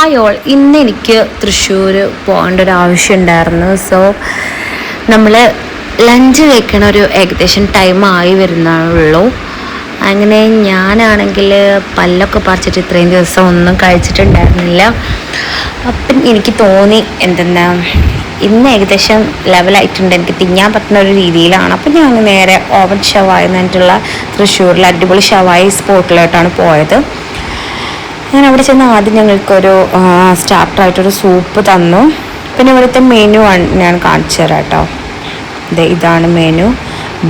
Hi all ഇന്ന് എനിക്ക് തൃശ്ശൂർ പോകേണ്ട ഒരു ആവശ്യം ഉണ്ടായിരുന്നു സോ നമ്മൾ ലഞ്ച് കഴിക്കണ ഒരു ഏകദേശം ടൈം ആയി വരുന്നുള്ളൂ. അങ്ങനെ ഞാനാണെങ്കിൽ പല്ലൊക്കെ പറിച്ചിട്ട് ഇത്രയും ദിവസം ഒന്നും കഴിച്ചിട്ടുണ്ടായിരുന്നില്ല. അപ്പം എനിക്ക് തോന്നി എന്തെന്നാ ഇന്ന് ഏകദേശം ലെവലായിട്ടുണ്ട് എനിക്ക് തിന്നാൻ പറ്റുന്ന ഒരു രീതിയിലാണ്. അപ്പം ഞാൻ നേരെ ഓവൻ ഷവായി എന്നിട്ടുള്ള തൃശ്ശൂരിലെ അടിപൊളി ഷവായി സ്പോട്ടിലോട്ടാണ് പോയത്. ഞാൻ അവിടെ ചെന്ന് ആദ്യം ഞങ്ങൾക്കൊരു സ്റ്റാർട്ടറായിട്ടൊരു സൂപ്പ് തന്നു. പിന്നെ ഇവിടുത്തെ മെനു ഞാൻ കാണിച്ചു തരാം കേട്ടോ ഇത് ഇതാണ് മെനു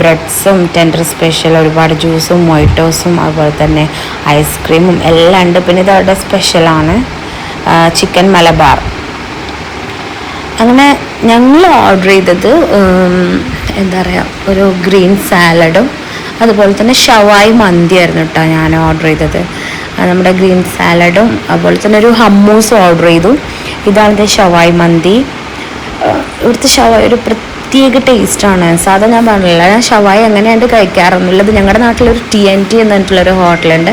ബ്രെഡ്സും ടെൻഡർ സ്പെഷ്യൽ ഒരുപാട് ജ്യൂസും മൊയ്റ്റോസും അതുപോലെ തന്നെ ഐസ്ക്രീമും എല്ലാം ഉണ്ട്. പിന്നെ ഇത് അവരുടെ സ്പെഷ്യലാണ് ചിക്കൻ മലബാർ. അങ്ങനെ ഞങ്ങൾ ഓർഡർ ചെയ്തത് എന്താ പറയുക ഒരു ഗ്രീൻ സാലഡും അതുപോലെ തന്നെ ഷവായി മന്തിയായിരുന്നു കേട്ടോ ഞാൻ ഓർഡർ ചെയ്തത്. നമ്മുടെ ഗ്രീൻ സാലഡും അതുപോലെ തന്നെ ഒരു ഹമ്മൂസും ഓർഡർ ചെയ്തു. ഇതാണ് ഷവായ് മന്തി. ഇവിടുത്തെ ഷവായ് ഒരു പ്രത്യേക ടേസ്റ്റാണ് സാധാ ഞാൻ പറഞ്ഞില്ല ഞാൻ ഷവായി എങ്ങനെയാണ് കഴിക്കാറൊന്നുമില്ലത് ഞങ്ങളുടെ നാട്ടിലൊരു ടി എൻ ടി എന്ന് പറഞ്ഞിട്ടുള്ളൊരു ഹോട്ടലുണ്ട്.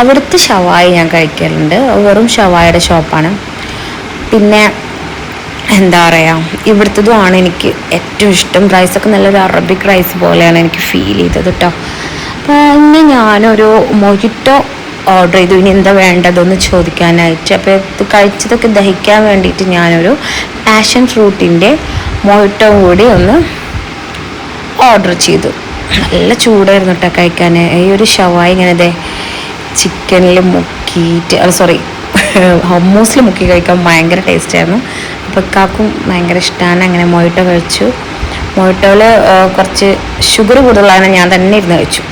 അവിടുത്തെ ഷവായ് ഞാൻ കഴിക്കലുണ്ട്. വെറും ഷവായുടെ ഷോപ്പാണ് പിന്നെ എന്താ പറയുക ഇവിടുത്തതുമാണ് എനിക്ക് ഏറ്റവും ഇഷ്ടം. റൈസൊക്കെ നല്ലൊരു അറബിക് റൈസ് പോലെയാണ് എനിക്ക് ഫീൽ ചെയ്തത് കേട്ടോ അപ്പോൾ ഇന്ന് ഞാനൊരു മൊജിറ്റോ ഓർഡർ ചെയ്തു. ഇനി എന്താ വേണ്ടതെന്ന് ചോദിക്കാനായിട്ട്. അപ്പോൾ ഇത് കഴിച്ചതൊക്കെ ദഹിക്കാൻ വേണ്ടിയിട്ട് ഞാനൊരു പാഷൻ ഫ്രൂട്ടിന്റെ മൊജിറ്റോ കൂടി ഒന്ന് ഓർഡർ ചെയ്തു. നല്ല ചൂടായിരുന്നു കേട്ടോ കഴിക്കാൻ ഈ ഒരു ഷവായി ഇങ്ങനെ ചിക്കനിൽ മുക്കിയിട്ട് അല്ല സോറി ഹമ്മൂസിൽ മുക്കി കഴിക്കാൻ ഭയങ്കര ടേസ്റ്റായിരുന്നു അപ്പോൾ കാക്കും ഭയങ്കര ഇഷ്ടമാണ് അങ്ങനെ മൊയിട്ടോ കഴിച്ചു. മൊയിട്ടോയിൽ കുറച്ച് ഷുഗർ കൂടുതലാണ് ഞാൻ തന്നെ ഇരുന്ന് കഴിച്ചു.